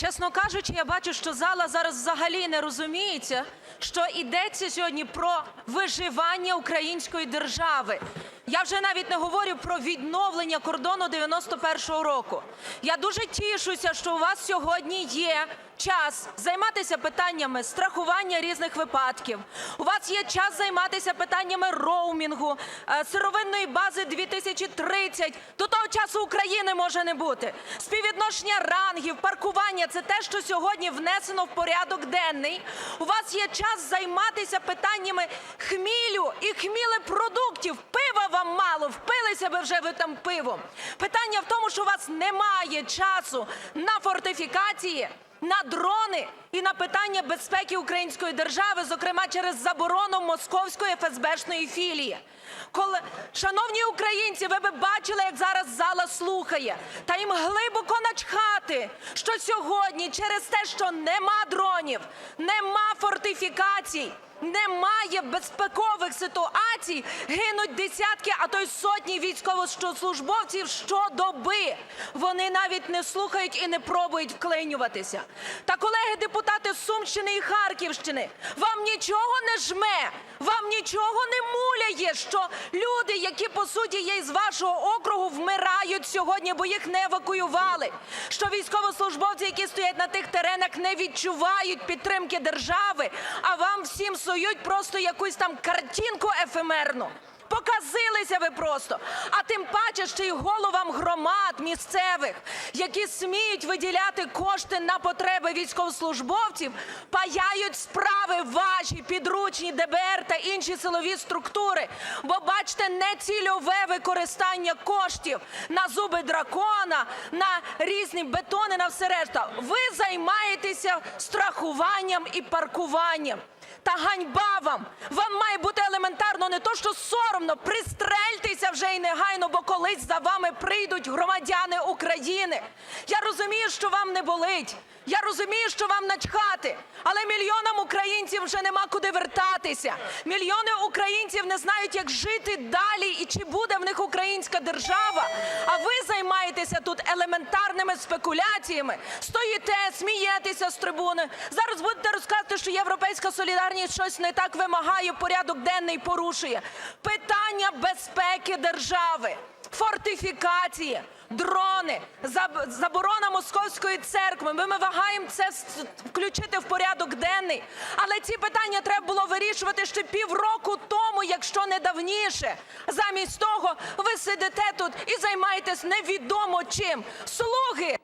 Чесно кажучи, я бачу, що зала зараз взагалі не розуміється, що йдеться сьогодні про виживання української держави. Я вже навіть не говорю про відновлення кордону 91-го року. Я дуже тішуся, що у вас сьогодні є час займатися питаннями страхування різних випадків. У вас є час займатися питаннями роумінгу, е, сировинної бази 2030. До того часу України може не бути. Співвідношення рангів, паркування це те, що сьогодні внесено в порядок денний. У вас є час займатися питаннями хмілю і хмілепродуктів. Вам мало, впилися би вже ви там пивом. Питання в тому, що у вас немає часу на фортифікації на дрони і на питання безпеки української держави, зокрема через заборону московської ФСБшної філії. Коли шановні українці, ви би бачили, як зараз зала слухає, та їм глибоко начхати, що сьогодні через те, що нема дронів, нема фортифікацій. Немає безпекових ситуацій, гинуть десятки, а то й сотні військовослужбовців щодоби. Вони навіть не слухають і не пробують вклинюватися. Та колеги депутати Сумщини і Харківщини, вам нічого не жме, вам нічого не муляє, що люди, які по суті є із вашого округу, вмирають сьогодні, бо їх не евакуювали. Що військовослужбовці, які стоять на тих теренах, не відчувають підтримки держави, а вам всім сують просто якусь там картинку ефемерну. Показилися ви просто, а тим паче ще й головам громад місцевих, які сміють виділяти кошти на потреби військовослужбовців, паяють справи ваші підручні ДБР та інші силові структури. Бо бачите, не цільове використання коштів на зуби дракона, на різні бетони, на все решта. Ви займаєтеся страхуванням і паркуванням. Та ганьба вам! Вам має бути елементарно не то, що соромно, пристрельтеся вже і негайно, бо колись за вами прийдуть громадяни України. Я розумію, що вам не болить. Я розумію, що вам начхати, але мільйонам українців вже нема куди вертатися. Мільйони українців не знають, як жити далі і чи буде в них українська держава. А ви займаєтеся тут елементарними спекуляціями, стоїте, смієтеся з трибуни. Зараз будете розказувати, що європейська солідарність щось не так вимагає, порядок денний порушує. Питання безпеки держави, фортифікації. Дрони, заборона московської церкви. Ми вимагаємо це включити в порядок денний. Але ці питання треба було вирішувати ще півроку тому, якщо не давніше. Замість того ви сидите тут і займаєтесь невідомо чим. Слуги